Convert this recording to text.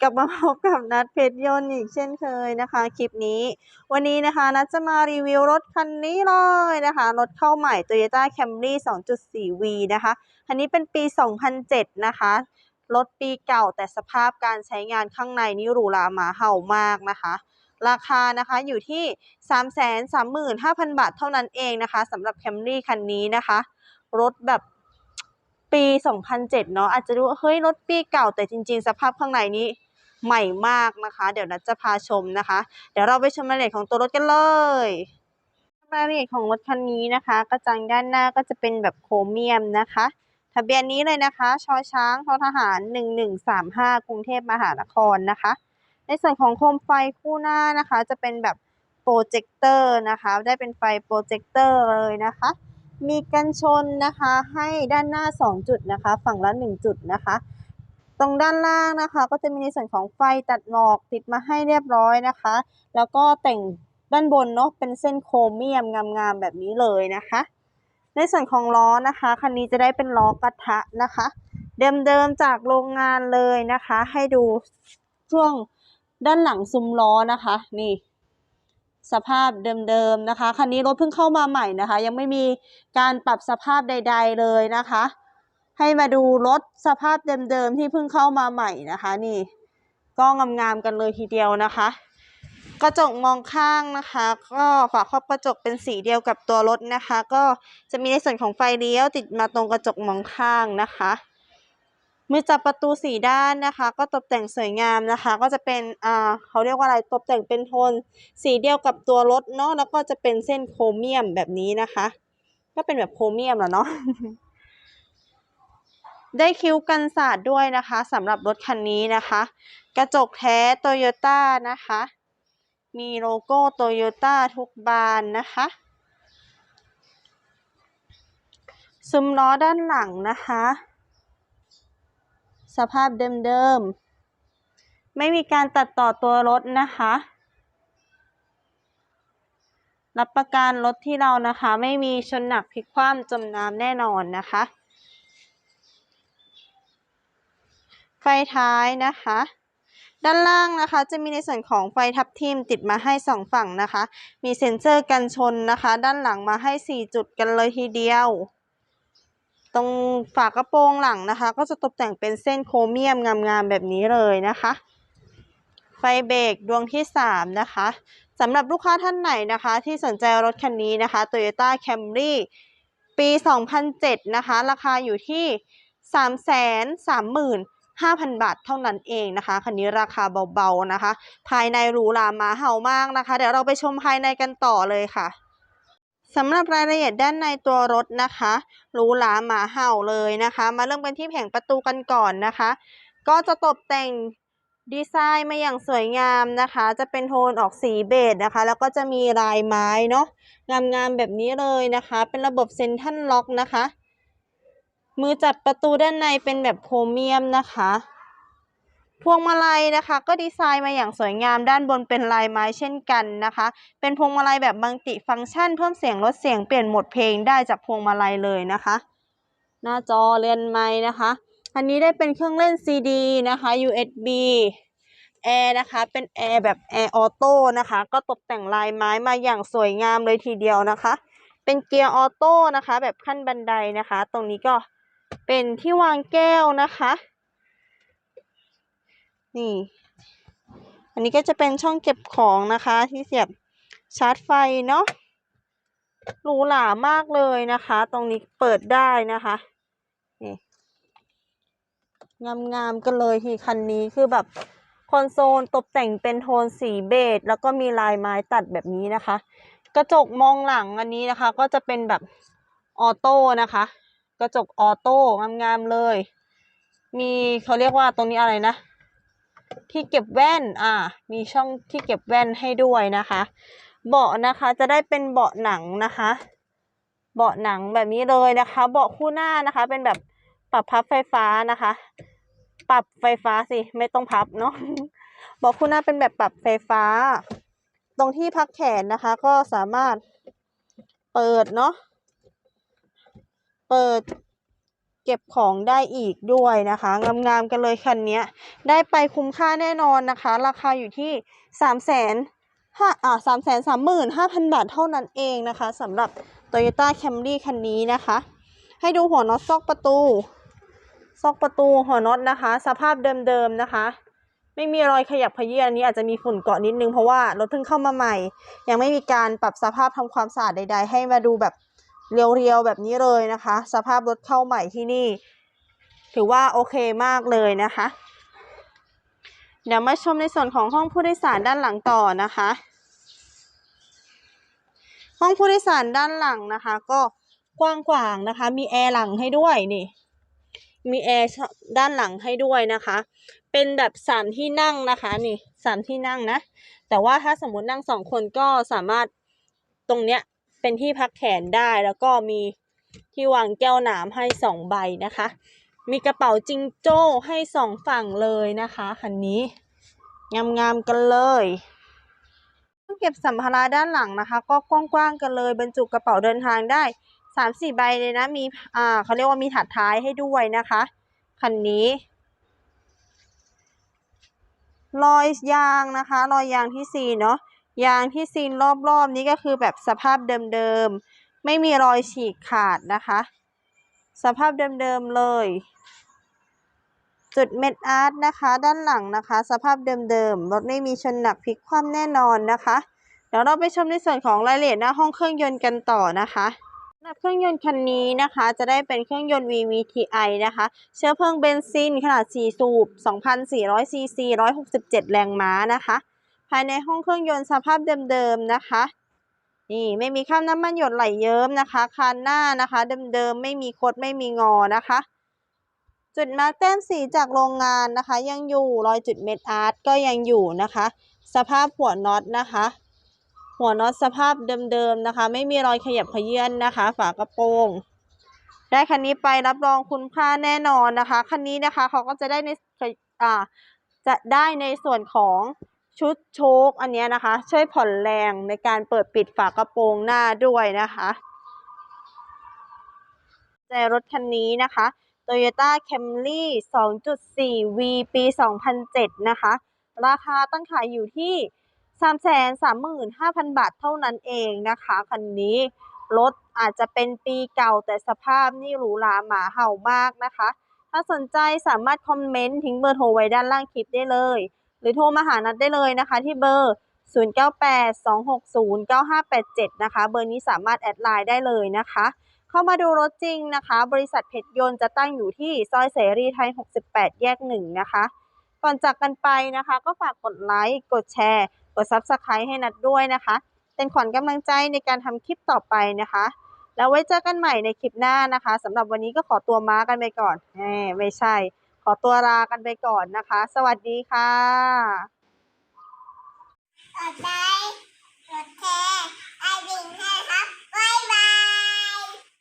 กลับมาพบกับนัดเพชรยนต์อีกเช่นเคยนะคะ คลิปนี้ วันนี้นะคะนัดจะมารีวิวรถคันนี้เลยนะคะ รถเข้าใหม่ Toyota Camry 2.4V นะคะ คันนี้เป็นปี 2007 นะคะ รถปีเก่าแต่สภาพการใช้งานข้างในนี่หรูหราหมาเห่ามากนะคะราคานะคะอยู่ที่ 335,000 บาทเท่านั้นเองนะคะสำหรับ Camry คันนี้นะคะ รถแบบปี 2007 เนาะอาจจะดูว่าเฮ้ย รถปีเก่าแต่จริง ๆ สภาพข้างในนี้ ใหม่มากนะคะ เดี๋ยวนัดจะพาชมนะคะ เดี๋ยวเราไปชมรายละเอียดของตัวรถกันเลยรายละเอียดของรถคันนี้นะคะ กระจังด้านหน้าก็จะเป็นแบบโครเมียมนะคะ ทะเบียนนี้เลยนะคะชอช้างทอทหาร 1135 กรุงเทพมหานครนะคะ ในส่วนของโคมไฟคู่หน้านะคะ จะเป็นแบบโปรเจคเตอร์นะคะ ได้เป็นไฟโปรเจคเตอร์เลยนะคะ มีกันชนนะคะให้ด้านหน้า 2 จุดนะคะ ฝั่งละ 1 จุดนะคะ ตรงด้านล่างนะคะ ก็จะมีในส่วนของไฟตัดหมอกติดมาให้เรียบร้อยนะคะ แล้วก็แต่งด้านบนเนาะเป็นเส้นโครเมียมงามๆแบบนี้เลยนะคะ ในส่วนของล้อนะคะคันนี้จะได้เป็นล้อกระทะนะคะ เดิมๆจากโรงงานเลยนะคะ ให้ดูช่วงด้านหลังซุ้มล้อนะคะนี่สภาพเดิมๆนะคะคันนี้รถเพิ่งเข้ามาใหม่นะคะ ยังไม่มีการปรับสภาพใด ๆเลยนะคะ ให้มาดูรถสภาพเดิมๆที่เพิ่งเข้ามาใหม่นะคะ นี่ ก็งามๆกันเลยทีเดียวนะคะ กระจกมองข้างนะคะ ก็ฝาครอบกระจกเป็นสีเดียวกับตัวรถนะคะ ก็จะมีในส่วนของไฟเลี้ยวติดมาตรงกระจกมองข้างนะคะมือจับประตูสีด้านนะคะ ก็ตกแต่งสวยงามนะคะ ก็จะเป็นอ่าเขาเรียกว่าอะไรตกแต่งเป็นโทนสีเดียวกับตัวรถเนาะแล้วก็จะเป็นเส้นโครเมียมแบบนี้นะคะ ก็เป็นแบบโครเมียมแหละเนาะ ได้คิ้วกันสาดด้วยนะคะสำหรับรถคันนี้นะคะ กระจกแท้โตโยต้านะคะ มีโลโก้โตโยต้าทุกบานนะคะซุ้มล้อด้านหลังนะคะ สภาพเดิมๆ ไม่มีการตัดต่อตัวรถนะคะ รับประกันรถที่เรานะคะ ไม่มีชนหนักพลิกคว่ำจมน้ำแน่นอนนะคะ ไฟท้ายนะคะ ด้านล่างนะคะจะมีในส่วนของไฟทับทิมติดมาให้สองฝั่งนะคะ มีเซ็นเซอร์กันชนนะคะ ด้านหลังมาให้ 4 จุดกันเลยทีเดียว ตรงฝากระโปรงหลังนะคะ ก็จะตกแต่งเป็นเส้นโครเมียมงามๆแบบนี้เลยนะคะไฟเบรกดวงที่ 3 นะคะสำหรับลูกค้าท่านไหนนะคะ ที่สนใจรถคันนี้นะคะ Toyota Camry ปี 2007 นะคะ ราคาอยู่ที่ 5,000 บาทเท่านั้นเองนะคะ คันนี้ราคาเบาๆนะคะ ภายในหรูหรามาเห่ามากนะคะ เดี๋ยวเราไปชมภายในกันต่อเลยค่ะสำหรับรายละเอียดด้านในตัวรถนะคะหรูหราหมาเห่าเลยนะคะ มาเริ่มกันที่แผงประตูกันก่อนนะคะ ก็จะตกแต่งดีไซน์มาอย่างสวยงามนะคะ จะเป็นโทนออกสีเบจนะคะ แล้วก็จะมีลายไม้เนาะงามๆแบบนี้เลยนะคะ เป็นระบบเซ็นทรัลล็อกนะคะ มือจับประตูด้านในเป็นแบบโครเมียมนะคะ พวงมาลัยนะคะ ก็ดีไซน์มาอย่างสวยงามด้านบนเป็นลายไม้เช่นกันนะคะ เป็นพวงมาลัยแบบมัลติฟังก์ชัน เพิ่มเสียงลดเสียงเปลี่ยนโหมดเพลงได้จากพวงมาลัยเลยนะคะ หน้าจอเรือนไม้นะคะ อันนี้ได้เป็นเครื่องเล่น CD นะคะ USB แอร์นะคะ เป็นแอร์แบบแอร์ออโต้นะคะ ก็ตกแต่งลายไม้มาอย่างสวยงามเลยทีเดียวนะคะ เป็นเกียร์ออโต้นะคะ แบบขั้นบันไดนะคะ ตรงนี้ก็ เป็นที่วางแก้วนะคะ นี่ อันนี้ก็จะเป็นช่องเก็บของนะคะ ที่เสียบชาร์จไฟเนาะหรูหรามากเลยนะคะ ตรงนี้เปิดได้นะคะนี่งามๆกันเลยที่คันนี้คือแบบคอนโซลตกแต่งเป็นโทนสีเบจแล้วก็มีลายไม้ตัดแบบนี้นะคะ กระจกมองหลังอันนี้นะคะ ก็จะเป็นแบบออโต้นะคะ กระจกออโต้งามๆเลย มีเขาเรียกว่าตรงนี้อะไรนะ ที่เก็บแว่นอ่า มีช่องที่เก็บแว่นให้ด้วยนะคะ เบาะนะคะจะได้เป็นเบาะหนังนะคะ เบาะหนังแบบนี้เลยนะคะ เบาะคู่หน้านะคะ เป็นแบบปรับพับไฟฟ้านะคะ ปรับไฟฟ้าสิไม่ต้องพับเนาะเบาะคู่หน้าเป็นแบบปรับไฟฟ้า ตรงที่พักแขนนะคะ ก็สามารถเปิดเนาะ เปิดเก็บของได้อีกด้วยนะคะงามๆกันเลยคันนี้ได้ไปคุ้มค่าแน่นอนนะคะ ราคาอยู่ที่สามแสนห้าอ่าสามแสนสามหมื่นห้าพันบาทเท่านั้นเองนะคะสำหรับ Toyota Camry คันนี้นะคะ ให้ดูหัวน็อตซอกประตู ซอกประตูหัวน็อตนะคะ สภาพเดิมๆนะคะ ไม่มีรอยขยับเขยื้อนอันนี้อาจจะมีฝุ่นเกาะนิดนึงเพราะว่ารถเพิ่งเข้ามาใหม่ ยังไม่มีการปรับสภาพทำความสะอาดใด ๆ ให้มาดูแบบ เรียวๆแบบนี้เลยนะคะ สภาพรถเข้าใหม่ที่นี่ ถือว่าโอเคมากเลยนะคะ เดี๋ยวมาชมในส่วนของห้องผู้โดยสารด้านหลังต่อนะคะ ห้องผู้โดยสารด้านหลังนะคะ ก็กว้างขวางนะคะ มีแอร์หลังให้ด้วยนี่ มีแอร์ด้านหลังให้ด้วยนะคะ เป็นแบบสามที่นั่งนะคะนี่สามที่นั่งนะ แต่ว่าถ้าสมมตินั่งสองคนก็สามารถตรงเนี้ย เป็นที่พักแขนได้แล้วก็มีที่วางแก้วน้ำให้สองใบนะคะ มีกระเป๋าจิงโจ้ให้สองฝั่งเลยนะคะคันนี้งามๆกันเลยเก็บสัมภาระด้านหลังนะคะ ก็กว้างๆกันเลย บรรจุกระเป๋าเดินทางได้สามสี่ใบเลยนะมีอ่าเขาเรียกว่ามีถัดท้ายให้ด้วยนะคะคันนี้รอยยางนะคะ รอยยางที่ซีนเนาะ ยางที่ซีนรอบๆนี้ก็คือแบบสภาพเดิมๆ ไม่มีรอยฉีกขาดนะคะ สภาพเดิมๆเลย จุดเม็ดอาร์ตนะคะ ด้านหลังนะคะ สภาพเดิมๆ รถไม่มีชนหนักพลิกคว่ำแน่นอนนะคะ เดี๋ยวเราไปชมในส่วนของรายละเอียดหน้าห้องเครื่องยนต์กันต่อนะคะสำหรับเครื่องยนต์คันนี้นะคะ จะได้เป็นเครื่องยนต์ VVTi นะคะ เชื้อเพลิงเบนซินขนาด 4 สูบ 2,400ซีซี167 แรงม้านะคะ ภายในห้องเครื่องยนต์สภาพเดิมๆนะคะ นี่ไม่มีคราบน้ำมันหยดไหลเยิ้มนะคะคานหน้านะคะเดิมๆไม่มีคดไม่มีงอนะคะ จุดมาร์กแต้มสีจากโรงงานนะคะ ยังอยู่รอยจุดเม็ดอาร์ตก็ยังอยู่นะคะ สภาพหัวน็อตนะคะ หัวน็อตสภาพเดิมๆนะคะ ไม่มีรอยขยับขยื้อนนะคะ ฝากระโปรงได้คันนี้ไปรับรองคุณค่าแน่นอนนะคะ คันนี้นะคะเขาก็จะได้ในอ่าจะได้ในส่วนของ ชุดโชคอันนี้นะคะ ช่วยผ่อนแรงในการเปิดปิดฝากระโปรงหน้าด้วยนะคะแต่รถคันนี้นะคะ Toyota Camry 2.4V ปี 2007 นะคะ ราคาตั้งขายอยู่ที่ 335,000 บาทเท่านั้นเองนะคะ คันนี้ รถอาจจะเป็นปีเก่าแต่สภาพนี่หรูหราหมาเห่ามากนะคะ ถ้าสนใจสามารถคอมเมนต์ทิ้งเบอร์โทรไว้ด้านล่างคลิปได้เลย หรือโทรมาหานัดได้เลยนะคะ ที่เบอร์ 0982609587 นะคะ เบอร์นี้สามารถแอดไลน์ได้เลยนะคะ เข้ามาดูรถจริงนะคะ บริษัทเพชรยนต์จะตั้งอยู่ที่ซอยเสรีไทย 68 แยก 1 นะคะ ก่อนจากกันไปนะคะ ก็ฝากกดไลค์กดแชร์ กด Subscribe ให้นัดด้วยนะคะ เป็นขวัญกำลังใจในการทำคลิปต่อไปนะคะแล้วไว้เจอกันใหม่ในคลิปหน้านะคะสำหรับวันนี้ก็ขอตัวม้ากันไปก่อนแหมไม่ใช่ อตัวลากันไปก่อนนะคะ สวัสดีค่ะกดไลค์กดแชร์ไอ้ดิ่งให้